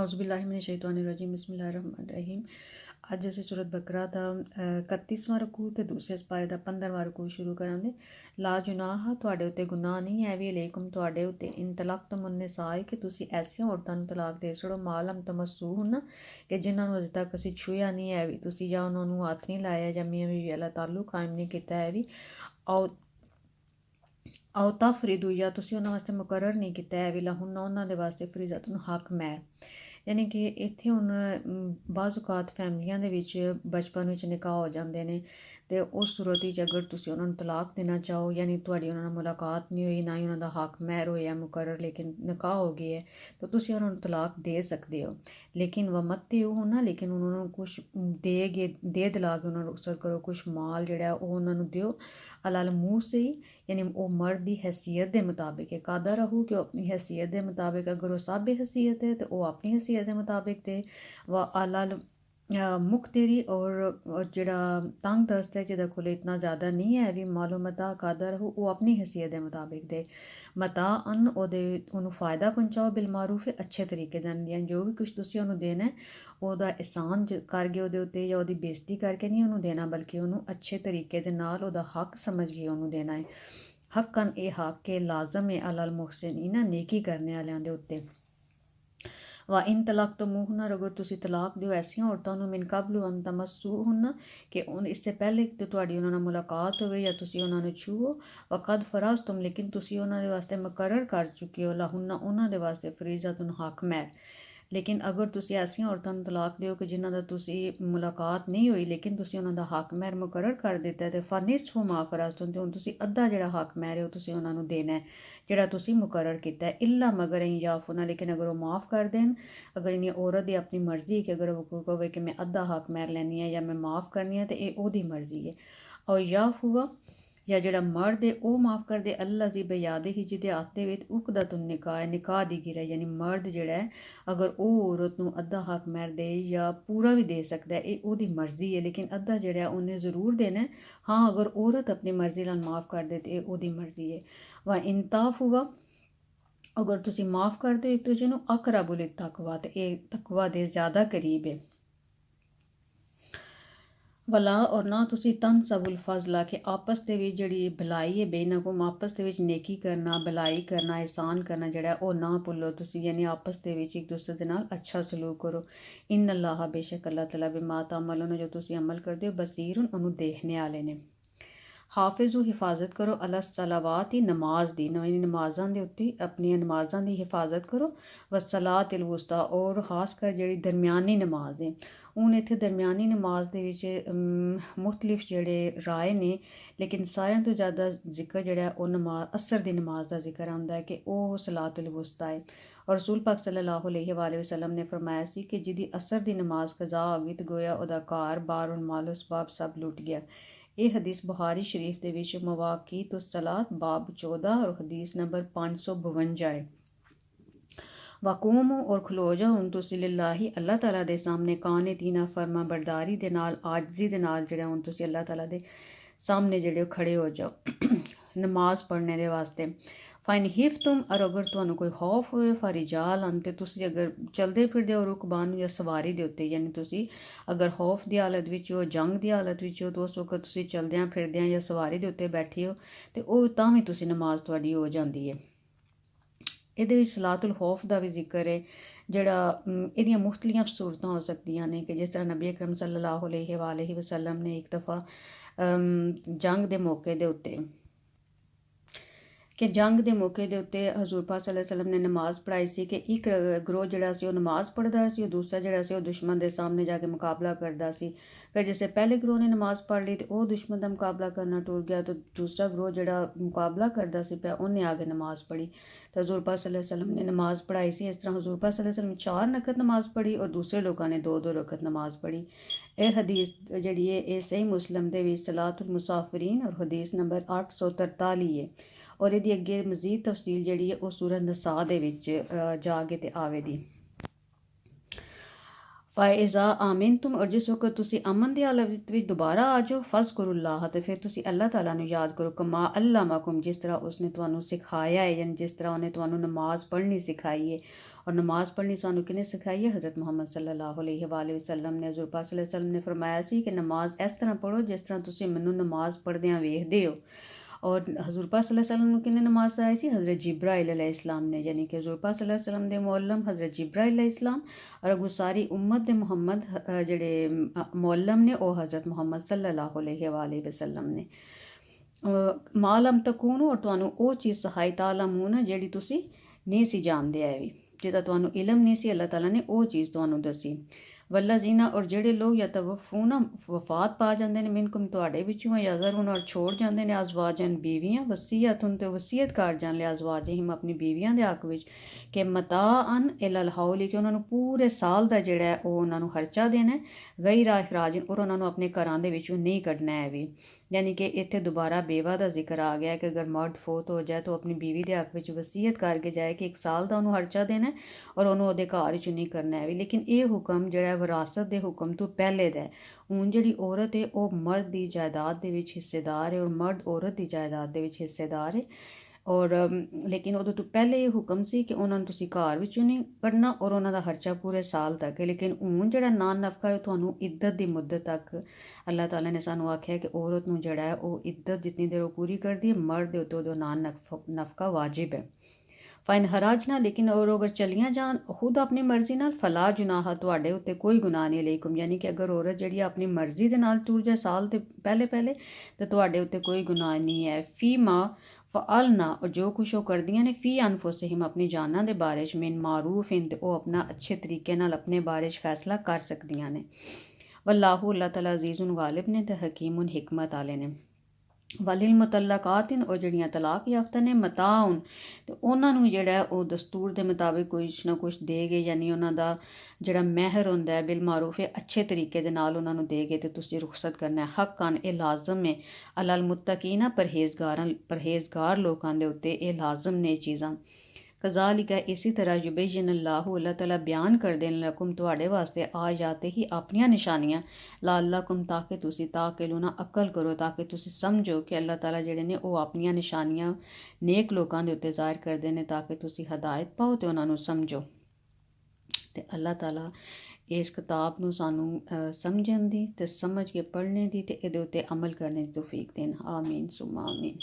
ਅਜ਼ਬਿਲ੍ਲਾਹਿਮਿਨਸ਼ੈਤਾਨਿਰਰਜੀਮ ਰਹੀਮ ਅੱਜ ਅਸੀਂ ਸੂਰਤ ਬਕਰਾ ਦਾ 31ਵਾਂ ਰਕੂ ਤੇ ਦੂਸਰੇ ਸਪਾਰੇ ਦਾ 15ਵਾਂ ਰਕੂ ਸ਼ੁਰੂ ਕਰਾਂਗੇ ਲਾ ਜੁਨਾਹ ਤੁਹਾਡੇ ਉੱਤੇ ਗੁਨਾਹ ਨਹੀਂ ਹੈ ਵੀ ਅਲੈਕਮ ਤੁਹਾਡੇ ਉੱਤੇ ਇੰਤਲਕ ਤੁਮਨ ਨਿਸਾਈ ਕਿ ਤੁਸੀਂ ਐਸੀਆਂ ਔਰਤਾਂ ਨੂੰ ਤਲਾਕ ਦੇ ਛੜੋ ਮਾਲਮ ਤਮਸੂ ਨਾ ਕਿ ਜਿਨ੍ਹਾਂ ਨੂੰ ਅਜੇ ਤੱਕ ਅਸੀਂ ਛੂਇਆ ਨਹੀਂ ਹੈ ਵੀ ਤੁਸੀਂ ਜਾਂ ਉਹਨਾਂ ਨੂੰ ਹੱਥ ਨਹੀਂ ਲਾਇਆ ਜਾਂ ਮੀਆਂ ਵੀ ਅੱਲਾਹ ਤਾਲੂ ਕਾਇਮ ਨਹੀਂ ਕੀਤਾ ਹੈ ਵੀ ਔਰ ਔ ਤਫਰੀਦੂ ਜਾਂ ਤੁਸੀਂ ਉਹਨਾਂ ਵਾਸਤੇ ਮੁਕਰਰ ਨਹੀਂ ਕੀਤਾ ਹੈ ਵੀ ਲਹੁਨ ਉਹਨਾਂ ਦੇ ਵਾਸਤੇ ਫਰੀਜ਼ਤਨ ਹੱਕ ਮੈਂ। ਯਾਨੀ ਕਿ ਇੱਥੇ ਹੁਣ ਮ, ਫੈਮਲੀਆਂ ਦੇ ਵਿੱਚ ਬਚਪਨ ਵਿੱਚ ਨਿਕਾਹ ਹੋ ਜਾਂਦੇ ਨੇ। ਤੇ ਉਸ ਸੂਰਤ ਵਿੱਚ ਅਗਰ ਤੁਸੀਂ ਉਹਨਾਂ ਨੂੰ ਤਲਾਕ ਦੇਣਾ ਚਾਹੋ, ਯਾਨੀ ਤੁਹਾਡੀ ਉਹਨਾਂ ਨਾਲ ਮੁਲਾਕਾਤ ਨਹੀਂ ਹੋਈ, ਨਾ ਹੀ ਉਹਨਾਂ ਦਾ ਹੱਕ ਮਹਿਰ ਹੋਇਆ, ਮੁਕਰਰ, ਲੇਕਿਨ ਨਿਕਾਹ ਹੋ ਗਿਆ ਹੈ, ਤਾਂ ਤੁਸੀਂ ਉਹਨਾਂ ਨੂੰ ਤਲਾਕ ਦੇ ਸਕਦੇ ਹੋ। ਲੇਕਿਨ ਵਮਤੀ ਉਹ ਨਾ, ਲੇਕਿਨ ਉਹਨਾਂ ਨੂੰ ਕੁਝ ਦੇ ਕੇ ਦੇ ਦਿਲਾ ਕੇ ਉਹਨਾਂ ਨੂੰ ਰੁਖਸਤ ਕਰੋ ਕੁਝ ਮਾਲ ਜਿਹੜਾ ਉਹ ਉਹਨਾਂ ਨੂੰ ਦਿਓ। ਅਲਲ ਮੂੰਹ ਸੇ ਯਾਨੀ ਉਹ ਮਰਦ ਦੀ ਹੈਸੀਅਤ ਦੇ ਮੁਤਾਬਿਕ ਹੈ ਕਾਦਰ ਰਹੂ ਕਿ ਉਹ ਆਪਣੀ ਹੈਸੀਅਤ ਦੇ ਮੁਤਾਬਿਕ ਅਗਰ ਉਹ ਸਾਬੇ ਹੈਸੀਅਤ ਹੈ, ਤੇ ਉਹ ਆਪਣੀ ਹੈਸੀਅਤ ਦੇ ਮੁਤਾਬਿਕ ਤੇ। ਵਾ ਅਲਲ ਮੁਕਤਰੀ ਔਰ ਔਰ ਜਿਹੜਾ ਤੰਗ ਦਸਤ ਹੈ ਜਿਹਦਾ ਕੋਲ ਇਤਨਾ ਜ਼ਿਆਦਾ ਨਹੀਂ ਹੈ ਵੀ ਮਾਲੂਮਤਾ ਕਾਦਰ ਹੋ ਉਹ ਆਪਣੀ ਹੈਸੀਅਤ ਦੇ ਮੁਤਾਬਿਕ ਦੇ। ਮਤਾ ਅਨ ਉਹਦੇ ਉਹਨੂੰ ਫਾਇਦਾ ਪਹੁੰਚਾਓ ਬਿਲ ਮਾਰੂਫ ਅੱਛੇ ਤਰੀਕੇ ਨਾਲ ਯਾਨੀ ਜੋ ਵੀ ਕੁਝ ਤੁਸੀਂ ਉਹਨੂੰ ਦੇਣਾ ਹੈ, ਉਹਦਾ ਇਹਸਾਨ ਜ- ਕਰਕੇ ਉਹਦੇ ਉੱਤੇ ਜਾਂ ਉਹਦੀ ਬੇਇੱਜ਼ਤੀ ਕਰਕੇ ਨਹੀਂ ਉਹਨੂੰ ਦੇਣਾ ਬਲਕਿ ਉਹਨੂੰ ਅੱਛੇ ਤਰੀਕੇ ਦੇ ਨਾਲ ਉਹਦਾ ਹੱਕ ਸਮਝ ਕੇ ਉਹਨੂੰ ਦੇਣਾ ਹੈ। ਹੱਕਨ ਇਹ ਹੱਕ ਕੇ ਲਾਜ਼ਮ ਹੈ ਅਲਲ ਮੁਹਸਿਨੀਨਾ ਨੇਕੀ ਕਰਨੇ ਵਾਲਿਆਂ ਦੇ ਉੱਤੇ। ਵਾ ਇਨ ਤਲਾਕ ਤੋਂ ਮੂੰਹ ਨਾ ਰਗੋ, ਤੁਸੀਂ ਤਲਾਕ ਦਿਓ ਐਸੀਆਂ ਔਰਤਾਂ ਨੂੰ, ਮਿਨ ਕਬਲੂ ਅਨ ਤਮਸੂ ਹਨ, ਕਿ ਉਹ ਇਸ ਤੋਂ ਪਹਿਲੇ ਕਿ ਤੁਹਾਡੀ ਉਹਨਾਂ ਨਾਲ ਮੁਲਾਕਾਤ ਹੋਵੇ ਜਾਂ ਤੁਸੀਂ ਉਹਨਾਂ ਨੂੰ ਛੂਹੋ ਵਕਦ ਫਰਾਜ਼ ਤੁਮ, ਲੇਕਿਨ ਤੁਸੀਂ ਉਹਨਾਂ ਦੇ ਵਾਸਤੇ ਮੁਕਰਰ ਕਰ ਚੁੱਕੇ ਹੋ ਲਹੁੰਨਾ ਉਹਨਾਂ ਦੇ ਵਾਸਤੇ ਫਰੀਜ਼ਤਨ ਹੱਕ ਮੈਂ ਲੇਕਿਨ ਅਗਰ ਤੁਸੀਂ ਐਸੀਆਂ ਔਰਤਾਂ ਨੂੰ ਤਲਾਕ ਦਿਓ ਕਿ ਜਿਨ੍ਹਾਂ ਦਾ ਤੁਸੀਂ ਮੁਲਾਕਾਤ ਨਹੀਂ ਹੋਈ, ਲੇਕਿਨ ਤੁਸੀਂ ਉਹਨਾਂ ਦਾ ਹੱਕ ਮਹਿਰ ਮੁਕਰਰ ਕਰ ਦਿੱਤਾ ਹੈ ਤੇ ਫਨਿਸਫੂ ਮਾ ਫਰਾਜ਼ਤੁਨ ਤੇ ਹੁਣ ਤੁਸੀਂ ਅੱਧਾ ਜਿਹੜਾ ਹੱਕ ਮਹਿਰ ਹੈ ਉਹ ਤੁਸੀਂ ਉਹਨਾਂ ਨੂੰ ਦੇਣਾ ਹੈ, ਜਿਹੜਾ ਤੁਸੀਂ ਮੁਕਰਰ ਕੀਤਾ ਹੈ। ਇਲਾ ਮਗਰ ਇਨ ਯਾਫੁਨਾ ਲੇਕਿਨ ਅਗਰ ਉਹ ਮਾਫ ਕਰ ਦੇਣ, ਅਗਰ ਇਹ ਔਰਤ ਦੀ ਆਪਣੀ ਮਰਜ਼ੀ ਹੈ ਕਿ ਅਗਰ ਉਹ ਕੋਈ ਕਹੇ ਕਿ ਮੈਂ ਅੱਧਾ ਹੱਕ ਮਹਿਰ ਲੈਣੀ ਹੈ ਜਾਂ ਮੈਂ ਮਾਫ ਕਰਨੀ ਹੈ, ਤੇ ਇਹ ਉਹਦੀ ਮਰਜ਼ੀ ਹੈ। ਔਰ ਯਾਫੂਆ ਜਾਂ ਜਿਹੜਾ ਮਰਦ ਹੈ ਉਹ ਮਾਫ ਕਰ ਦੇ ਅੱਲਾ ਜੀ ਬਿਆਦੇ ਹੀ ਜਿਹਦੇ ਹੱਥ ਦੇ ਵਿੱਚ ਉਕਦਤੁਨ ਨਿਕਾਹ ਹੈ, ਨਿਕਾਹ ਦੀ ਗਿਰਾ, ਯਾਨੀ ਮਰਦ ਜਿਹੜਾ ਹੈ, ਅਗਰ ਉਹ ਔਰਤ ਨੂੰ ਅੱਧਾ ਹੱਕ ਮਹਿਰ ਦੇ ਜਾਂ ਪੂਰਾ ਵੀ ਦੇ ਸਕਦਾ ਹੈ, ਇਹ ਉਹਦੀ ਮਰਜ਼ੀ ਹੈ। ਲੇਕਿਨ ਅੱਧਾ ਜਿਹੜਾ ਉਹਨੇ ਜ਼ਰੂਰ ਦੇਣਾ ਹਾਂ। ਅਗਰ ਔਰਤ ਆਪਣੀ ਮਰਜ਼ੀ ਨਾਲ ਮਾਫ ਕਰ ਦੇ, ਤੇ ਇਹ ਉਹਦੀ ਮਰਜ਼ੀ ਹੈ। ਵਾ ਇਨਤਾਫ ਹੁਆ ਅਗਰ ਤੁਸੀਂ ਮਾਫ ਕਰ ਦਿਓ ਇੱਕ ਦੂਜੇ ਨੂੰ ਅਕਰਬੁਲ ਤਕਵਾ, ਤੇ ਇਹ ਤਕਵਾ ਦੇ ਜ਼ਿਆਦਾ ਕਰੀਬ ਹੈ। ਵਲਾ ਔਰ ਨਾ ਤੁਸੀਂ ਤਨ ਸਬੁਲ ਫਜ਼ਲਾ ਕਿ ਆਪਸ ਦੇ ਵਿੱਚ ਜਿਹੜੀ ਭਲਾਈ ਹੈ, ਬੇਨਕਮ ਆਪਸ ਦੇ ਵਿੱਚ ਨੇਕੀ ਕਰਨਾ, ਭਲਾਈ ਕਰਨਾ ihsan ਕਰਨਾ ਜਿਹੜਾ ਉਹ ਨਾ ਭੁੱਲੋ ਤੁਸੀਂ, ਯਾਨੀ ਆਪਸ ਦੇ ਵਿੱਚ ਇੱਕ ਦੂਸਰੇ ਦੇ ਨਾਲ ਅੱਛਾ ਸਲੂਕ ਕਰੋ। ਇਨ ਅੱਲਾਹ ਬੇਸ਼ੱਕ ਅੱਲਾਹ ਤਆਲਾ ਬਿਮਾ ਤਾਮਲੂਨ ਜੋ ਤੁਸੀਂ ਅਮਲ ਕਰਦੇ ਹੋ ਬਸੀਰਨ ਉਹਨੂੰ ਦੇਖਣੇ ਵਾਲੇ ਨੇ। ਹਾਫਿਜ਼ੂ ਹਿਫਾਜ਼ਤ ਕਰੋ, ਅਲਾ ਸਲਾਵਾਤ ਹੀ ਨਮਾਜ਼ ਦੀ, ਨਵੀਂ ਨਮਾਜ਼ਾਂ ਦੇ ਉੱਤੇ ਆਪਣੀਆਂ ਨਮਾਜ਼ਾਂ ਦੀ ਹਿਫਾਜ਼ਤ ਕਰੋ। ਵਸਲਾਤ ਅਲ ਵਸਤਾ, ਔਰ ਖਾਸ ਕਰ ਜਿਹੜੀ ਦਰਮਿਆਨੀ ਨਮਾਜ਼ ਹੈ ਹੁਣ ਇੱਥੇ ਦਰਮਿਆਨੀ ਨਮਾਜ਼ ਦੇ ਵਿੱਚ ਅਮ, ਮੁਖਤਲਿਫ ਜਿਹੜੇ ਰਾਏ ਨੇ ਲੇਕਿਨ ਸਾਰਿਆਂ ਤੋਂ ਜ਼ਿਆਦਾ ਜ਼ਿਕਰ ਜਿਹੜਾ ਉਹ ਨਮਾਜ਼ ਅਸਰ ਦੀ ਨਮਾਜ਼ ਦਾ ਜ਼ਿਕਰ ਆਉਂਦਾ ਹੈ ਕਿ ਉਹ ਸਲਾਤੁਲ ਵਸਤਾ ਹੈ। ਔਰ ਰਸੂਲ ਪਾਕ ਸੱਲੱਲਾਹੁ ਅਲੈਹਿ ਵਾਲੇ ਵਸੱਲਮ ਨੇ ਫਰਮਾਇਆ ਸੀ ਕਿ ਜਿਹਦੀ ਅਸਰ ਦੀ ਨਮਾਜ਼ ਕਜ਼ਾ ਹੋ ਗਈ ਤੇ ਗੋਇਆ ਉਹਦਾ ਘਰ ਬਾਰ ਮਾਲ ਸਬਾਬ ਸਭ ਲੁੱਟ ਗਿਆ। ਇਹ ਹਦੀਸ ਬੁਖਾਰੀ ਸ਼ਰੀਫ ਦੇ ਵਿੱਚ ਮਵਾਕੀਤ ਉਸ ਸਲਾਤ ਬਾਬ 14 ਔਰ ਹਦੀਸ ਨੰਬਰ 552 ਹੈ। ਵਕੂਮੋ ਔਰ ਖਲੋ ਜਾਓ ਹੁਣ ਤੁਸੀਂ ਲਿllahi ਅੱਲਾਹ ਤਾਲਾ ਦੇ ਸਾਹਮਣੇ ਕਾਨਤੀਨਾ ਫਰਮਾ ਬਰਦਾਰੀ ਦੇ ਨਾਲ, ਆਜਜ਼ੀ ਦੇ ਨਾਲ ਜਿਹੜਾ ਹੁਣ ਤੁਸੀਂ ਅੱਲਾਹ ਤਾਲਾ ਦੇ ਸਾਹਮਣੇ ਜਿਹੜੇ ਉਹ ਖੜੇ ਹੋ ਜਾਓ। ਨਮਾਜ਼ ਪੜ੍ਹਨੇ ਦੇ ਵਾਸਤੇ। ਫਾਈਨ ਹਿਫ ਤੁਮ, ਔਰ ਅਗਰ ਤੁਹਾਨੂੰ ਕੋਈ ਖੌਫ ਹੋਵੇ ਫਰਿਜਾਲ ਅੰਤੇ ਤੁਸੀਂ ਅਗਰ ਚਲਦੇ ਫਿਰਦੇ ਹੋ ਰੁਕਬਾਨ ਜਾਂ ਸਵਾਰੀ ਦੇ ਉੱਤੇ, ਯਾਨੀ ਤੁਸੀਂ ਅਗਰ ਖੌਫ ਦੀ ਹਾਲਤ ਵਿੱਚ ਹੋ, ਜੰਗ ਦੀ ਹਾਲਤ ਵਿੱਚ ਹੋ, ਤਾਂ ਉਸ ਵਕਤ ਤੁਸੀਂ ਚਲਦਿਆਂ ਫਿਰਦਿਆਂ ਜਾਂ ਸਵਾਰੀ ਦੇ ਉੱਤੇ ਬੈਠੇ ਹੋ, ਤੇ ਉਹ ਤਾਂ ਵੀ ਤੁਸੀਂ ਨਮਾਜ਼ ਤੁਹਾਡੀ ਹੋ ਜਾਂਦੀ ਹੈ। ਇਹਦੇ ਵਿੱਚ ਸਲਾਤੁਲ ਖੌਫ ਦਾ ਵੀ ਜ਼ਿਕਰ ਹੈ, ਜਿਹੜਾ ਇਹਦੀਆਂ ਮੁਖਤਲੀਫ ਸੂਰਤਾਂ ਹੋ ਸਕਦੀਆਂ ਨੇ ਕਿ ਜਿਸ ਤਰ੍ਹਾਂ ਨਬੀ ਅਕਰਮ ਸੱਲੱਲਾਹੁ ਅਲੈਹਿ ਵਸੱਲਮ ਨੇ ਇੱਕ ਦਫਾ ਜੰਗ ਦੇ ਮੌਕੇ ਦੇ ਉੱਤੇ ਕਿ ਜੰਗ ਦੇ ਮੌਕੇ ਦੇ ਉੱਤੇ ਹਜ਼ੂਰ ਪਾਕ ਸੱਲੱਲਾਹੁ ਅਲੈਹਿ ਵਸੱਲਮ ਨੇ ਨਮਾਜ਼ ਪੜ੍ਹਾਈ ਸੀ ਕਿ ਇੱਕ ਗਰੋਹ ਜਿਹੜਾ ਸੀ ਉਹ ਨਮਾਜ਼ ਪੜ੍ਹਦਾ ਸੀ, ਉਹ ਦੂਸਰਾ ਜਿਹੜਾ ਸੀ ਉਹ ਦੁਸ਼ਮਣ ਦੇ ਸਾਹਮਣੇ ਜਾ ਕੇ ਮੁਕਾਬਲਾ ਕਰਦਾ ਸੀ। ਫਿਰ ਜਿਸੇ ਪਹਿਲੇ ਗਰੋਹ ਨੇ ਨਮਾਜ਼ ਪੜ੍ਹ ਲਈ ਤੇ ਉਹ ਦੁਸ਼ਮਣ ਦਾ ਮੁਕਾਬਲਾ ਕਰਨਾ ਟੁਰ ਗਿਆ ਤਾਂ ਦੂਸਰਾ ਗਰੋਹ ਜਿਹੜਾ ਮੁਕਾਬਲਾ ਕਰਦਾ ਸੀ ਪਿਆ, ਉਹਨੇ ਆ ਕੇ ਨਮਾਜ਼ ਪੜ੍ਹੀ। ਤਾਂ ਹਜ਼ੂਰ ਪਾਕ ਸੱਲੱਲਾਹੁ ਅਲੈਹਿ ਵਸੱਲਮ ਨੇ ਨਮਾਜ਼ ਪੜ੍ਹਾਈ ਸੀ, ਇਸ ਤਰ੍ਹਾਂ ਹਜ਼ੂਰ ਪਾਕ ਸੱਲੱਲਾਹੁ ਅਲੈਹਿ ਵਸੱਲਮ ਚਾਰ ਰਕਤ ਨਮਾਜ਼ ਪੜ੍ਹੀ ਔਰ ਦੂਸਰੇ ਲੋਕਾਂ ਨੇ ਦੋ ਦੋ ਰਕਤ ਨਮਾਜ਼ ਪੜ੍ਹੀ। ਇਹ ਹਦੀਸ ਜਿਹੜੀ ਹੈ, ਇਹ ਸਹੀ ਮੁਸਲਮ ਦੇ ਵਿੱਚ ਸਲਾਤੁਲ ਮੁਸਾਫਰੀਨ ਔਰ ਹਦੀਸ ਨੰਬਰ 843 ਹੈ। ਔਰ ਇਹਦੀ ਅੱਗੇ ਮਜ਼ੀਦ ਤਫਸੀਲ ਜਿਹੜੀ ਹੈ ਉਹ ਸੂਰਤ ਨਸਾ ਦੇ ਵਿੱਚ ਜਾ ਕੇ ਤੇ ਆਵੇਗੀ। ਫਾਇਜ਼ਾ ਆਮਿਨ, ਤੁਮ ਔਰ ਜਿਸ ਵਕਤ ਤੁਸੀਂ ਅਮਨ ਦੇ ਹਾਲਤ ਵਿੱਚ ਦੁਬਾਰਾ ਆ ਜਾਓ। ਫਜ਼ਕੁਰullah ਤੇ ਫਿਰ ਤੁਸੀਂ ਅੱਲਾਹ ਤਾਲਾ ਨੂੰ ਯਾਦ ਕਰੋ ਕਮਾ ਅੱਲਾ ਮਾਕੁਮ ਜਿਸ ਤਰ੍ਹਾਂ ਉਸਨੇ ਤੁਹਾਨੂੰ ਸਿਖਾਇਆ ਹੈ, ਯਾਨੀ ਜਿਸ ਤਰ੍ਹਾਂ ਉਹਨੇ ਤੁਹਾਨੂੰ ਨਮਾਜ਼ ਪੜ੍ਹਨੀ ਸਿਖਾਈ ਹੈ। ਔਰ ਨਮਾਜ਼ ਪੜ੍ਹਨੀ ਸਾਨੂੰ ਕਿਨੇ ਸਿਖਾਈ ਹੈ? ਹਜ਼ਰਤ ਮੁਹੰਮਦ ਸੱਲੱਲਾਹੁ ਅਲੈਹਿ ਵਾਲੇ ਵਸੱਲਮ ਨੇ, ਹਜ਼ੂਰ ਪਾਕ ਸੱਲੱਲਾਹੁ ਅਲੈਹਿ ਵਸੱਲਮ ਨੇ ਫਰਮਾਇਆ ਸੀ ਕਿ ਨਮਾਜ਼ ਇਸ ਤਰ੍ਹਾਂ ਪੜ੍ਹੋ ਜਿਸ ਤਰ੍ਹਾਂ ਤੁਸੀਂ ਮੈਨੂੰ ਨਮਾਜ਼ ਪੜ੍ਹਦਿਆਂ ਵੇਖਦੇ ਹੋ। ਔਰ ਹਜ਼ੂਰ ਪਾਕ ਸੱਲੱਲਾਹੁ ਅਲੈਹਿ ਵਸੱਲਮ ਨੂੰ ਕਿਹਨੇ ਨਮਾਜ਼ ਸਿਖਾਈ ਸੀ? ਹਜ਼ਰਤ ਜਿਬਰਾਇਲ ਅਲੈਹਿ ਇਸਲਾਮ ਨੇ ਯਾਨੀ ਕਿ ਹਜ਼ੂਰ ਪਾਕ ਦੇ ਮੁਅੱਲਮ ਹਜ਼ਰਤ ਜਿਬਰਾਇਲ ਅਲੈਹਿ ਇਸਲਾਮ ਔਰ ਅਗੂ ਉਮਤ ਦੇ ਮੁਹੰਮਦ ਜਿਹੜੇ ਅ, ਨੇ ਉਹ ਹਜ਼ਰਤ ਮੁਹੰਮਦ ਸੱਲੱਲਾਹੁ ਅਲੈਹਿ ਵਾਲੇ ਨੇ। ਅ, ਮਾਲਮ ਤਕੂਨੂ ਔਰ ਤੁਹਾਨੂੰ ਉਹ ਚੀਜ਼ ਸਹਾਇਤਾ ਤਾਲਮੂਨ ਜਿਹੜੀ ਤੁਸੀਂ ਨਹੀਂ ਸੀ ਜਾਣਦੇ ਆਏ ਵੀ ਜਿਹਦਾ ਤੁਹਾਨੂੰ ਇਲਮ ਨਹੀਂ ਸੀ ਅੱਲਾਹ ਤਾਲਾ ਨੇ ਉਹ ਚੀਜ਼ ਤੁਹਾਨੂੰ ਦੱਸੀ। ਵੱਲਜ਼ੀਨਾ ਔਰ ਜਿਹੜੇ ਲੋਕ ਜਾਂ ਤਵਫੂਨਾ ਵਫਾਤ ਪਾ ਜਾਂਦੇ ਨੇ ਮਿਨਕੁਮ ਤੁਹਾਡੇ ਵਿੱਚੋਂ ਜਾਂ ਜ਼ਰੂਨ ਔਰ ਛੋੜ ਜਾਂਦੇ ਨੇ ਅਜ਼ਵਾਜਨ ਬੀਵੀਆਂ ਵਸੀਅਤਨ ਤੇ ਵਸੀਅਤ ਕਰ ਜਾਣ ਲਿਆ ਅਜ਼ਵਾਜਹਿਮ ਆਪਣੀ ਬੀਵੀਆਂ ਦੇ ਹੱਕ ਵਿੱਚ ਕਿ ਮਤਾਅਨ ਇਲਲ ਹੌਲੀ ਕਿ ਉਹਨਾਂ ਨੂੰ ਪੂਰੇ ਸਾਲ ਦਾ ਜਿਹੜਾ ਉਹ ਉਹਨਾਂ ਨੂੰ ਖਰਚਾ ਦੇਣਾ ਹੈ ਗੈਰ ਇਖਰਾਜਨ ਔਰ ਉਹਨਾਂ ਨੂੰ ਆਪਣੇ ਘਰਾਂ ਦੇ ਵਿੱਚੋਂ ਨਹੀਂ ਕੱਢਣਾ ਹੈ ਵੀ। ਯਾਨੀ ਕਿ ਇੱਥੇ ਦੁਬਾਰਾ ਬੇਵਾ ਦਾ ਜ਼ਿਕਰ ਆ ਗਿਆ ਕਿ ਅਗਰ ਮਰਦ ਫੋਤ ਹੋ ਜਾਏ ਤਾਂ ਆਪਣੀ ਬੀਵੀ ਦੇ ਹੱਕ ਵਿੱਚ ਵਸੀਅਤ ਕਰਕੇ ਜਾਏ ਕਿ ਇੱਕ ਸਾਲ ਦਾ ਉਹਨੂੰ ਖਰਚਾ ਦੇਣਾ ਔਰ ਉਹਨੂੰ ਉਹਦੇ ਘਰ ਵਿੱਚ ਨਹੀਂ ਕਰਨਾ ਹੈ ਵੀ। ਲੇਕਿਨ ਇਹ ਹੁਕਮ ਜਿਹੜਾ ਹੈ ਵਿਰਾਸਤ ਦੇ ਹੁਕਮ ਤੋਂ ਪਹਿਲੇ ਦਾ ਹੁਣ ਜਿਹੜੀ ਔਰਤ ਹੈ ਉਹ ਮਰਦ ਦੀ ਜਾਇਦਾਦ ਦੇ ਵਿੱਚ ਹਿੱਸੇਦਾਰ ਹੈ ਔਰ ਮਰਦ ਔਰਤ ਦੀ ਜਾਇਦਾਦ ਦੇ ਵਿੱਚ ਹਿੱਸੇਦਾਰ ਹੈ ਔਰ ਅਮ, ਲੇਕਿਨ ਉਦੋਂ ਤੋਂ ਪਹਿਲੇ ਇਹ ਹੁਕਮ ਸੀ ਕਿ ਉਹਨਾਂ ਨੂੰ ਤੁਸੀਂ ਘਰ ਵਿੱਚੋਂ ਨਹੀਂ ਕੱਢਣਾ ਔਰ ਉਹਨਾਂ ਦਾ ਖਰਚਾ ਪੂਰੇ ਸਾਲ ਤੱਕ ਹੈ ਲੇਕਿਨ ਹੁਣ ਜਿਹੜਾ ਨਾਨ ਨਫਕਾ ਹੈ ਉਹ ਤੁਹਾਨੂੰ ਇੱਦਤ ਦੀ ਮੁੱਦਤ ਤੱਕ ਅੱਲਾਹ ਤਾਲਾ ਨੇ ਸਾਨੂੰ ਆਖਿਆ ਕਿ ਔਰਤ ਨੂੰ ਜਿਹੜਾ ਹੈ ਉਹ ਇੱਦਤ ਜਿੰਨੀ ਦੇਰ ਉਹ ਪੂਰੀ ਕਰਦੀ ਹੈ ਮਰਦ ਦੇ ਉੱਤੇ ਉਹਦਾ ਨਾਨ ਨਫ- ਨਫਕਾ ਵਾਜਿਬ ਹੈ ਫਾਇਨ ਹਰਾਜ ਨਾ ਲੇਕਿਨ ਔਰ ਅਗਰ ਚਲੀਆਂ ਜਾਣ ਖੁਦ ਆਪਣੀ ਮਰਜ਼ੀ ਨਾਲ ਫਲਾ ਜੁਨਾਹ ਤੁਹਾਡੇ ਉੱਤੇ ਕੋਈ ਗੁਨਾਹ ਨਹੀਂ ਅਲੈਕੁਮ ਯਾਨੀ ਕਿ ਅਗਰ ਔਰਤ ਜਿਹੜੀ ਆਪਣੀ ਮਰਜ਼ੀ ਦੇ ਨਾਲ ਟੁਰ ਜਾਏ ਸਾਲ ਤੇ ਪਹਿਲੇ ਪਹਿਲੇ ਤੇ ਤੁਹਾਡੇ ਉੱਤੇ ਕੋਈ ਗੁਨਾਹ ਨਹੀਂ ਹੈ ਫੀਮਾ ਫਅਲਨਾ ਔਰ ਜੋ ਕੁਛ ਉਹ ਕਰਦੀਆਂ ਨੇ ਫੀ ਅਨਫੁਸਹਿਮ ਆਪਣੀ ਜਾਨਾਂ ਦੇ ਬਾਰੇ ਚ ਮਿਨ ਮਾਰੂਫ ਇਨ ਤੇ ਉਹ ਆਪਣਾ ਅੱਛੇ ਤਰੀਕੇ ਨਾਲ ਆਪਣੇ ਬਾਰੇ ਚ ਫੈਸਲਾ ਕਰ ਸਕਦੀਆਂ ਨੇ ਵੱਲਾਹੂ ਅੱਲਾਹ ਤਾਲਾ ਅਜ਼ੀਜ਼ੁਨ ਗਾਲਿਬ ਨੇ ਤੇ ਹਕੀਮੁਨ ਹਿਕਮਤ ਵਾਲੇ ਨੇ ਵਲਿਲ ਮੁਤਲਕਾਤਿਨ, ਉਹ ਜਿਹੜੀਆਂ ਤਲਾਕ ਯਾਫਤਾ ਨੇ ਮਤਾਉਨ ਤੇ ਉਹਨਾਂ ਨੂੰ ਜਿਹੜਾ ਉਹ ਦਸਤੂਰ ਦੇ ਮੁਤਾਬਿਕ ਕੁਛ ਨਾ ਕੁਛ ਦੇਗੇ, ਯਾਨੀ ਉਹਨਾਂ ਦਾ ਜਿਹੜਾ ਮਹਿਰ ਹੁੰਦਾ ਹੈ, ਬਿਲ ਮਾਰੂਫ ਹੈ ਅੱਛੇ ਤਰੀਕੇ ਦੇ ਨਾਲ ਉਹਨਾਂ ਨੂੰ ਦੇਗੇ ਤੇ ਤੁਸੀਂ ਰੁਖਸਤ ਕਰਨਾ ਹੈ। ਹੱਕਨ ਇਹ ਲਾਜ਼ਮ ਹੈ। ਅਲਲ ਮੁਤਕੀਨਾ ਪਰਹੇਜ਼ਗਾਰਾਂ, ਪਰਹੇਜ਼ਗਾਰ ਲੋਕਾਂ ਦੇ ਉੱਤੇ ਇਹ ਲਾਜ਼ਮ ਨੇ ਇਹ ਚੀਜ਼ਾਂ। ਕਜ਼ਾਲਿਕਾ ਇਸੇ ਤਰ੍ਹਾਂ ਯੁਬੈਨ ਅੱਲਾਹੁ, ਅੱਲਾਹ ਤਾਲਾ ਬਿਆਨ ਕਰਦੇ ਨੇ ਲਕਮ ਤੁਹਾਡੇ ਵਾਸਤੇ ਆ ਜਾਤੇ ਹੀ ਆਪਣੀਆਂ ਨਿਸ਼ਾਨੀਆਂ। ਲਾਲਕਮ ਤਾਂ ਕਿ ਤੁਸੀਂ ਤਾਕਿਲੂਨਾ ਅਕਲ ਕਰੋ, ਤਾਂ ਕਿ ਤੁਸੀਂ ਸਮਝੋ ਕਿ ਅੱਲਾਹ ਤਾਲਾ ਜਿਹੜੇ ਨੇ ਉਹ ਆਪਣੀਆਂ ਨਿਸ਼ਾਨੀਆਂ ਨੇਕ ਲੋਕਾਂ ਦੇ ਉੱਤੇ ਜ਼ਾਹਿਰ ਕਰਦੇ ਨੇ, ਤਾਂ ਕਿ ਤੁਸੀਂ ਹਦਾਇਤ ਪਾਓ ਤੇ ਉਹਨਾਂ ਨੂੰ ਸਮਝੋ। ਤੇ ਅੱਲਾਹ ਤਾਲਾ ਇਸ ਕਿਤਾਬ ਨੂੰ ਸਾਨੂੰ ਸਮਝਣ ਦੀ ਤੇ ਸਮਝ ਕੇ ਪੜ੍ਹਨੇ ਦੀ ਤੇ ਇਹਦੇ ਉੱਤੇ ਅਮਲ ਕਰਨ ਦੀ ਤੌਫੀਕ ਦੇਣ। ਆਮੀਨ, ਸੁਮਾ ਆਮੀਨ।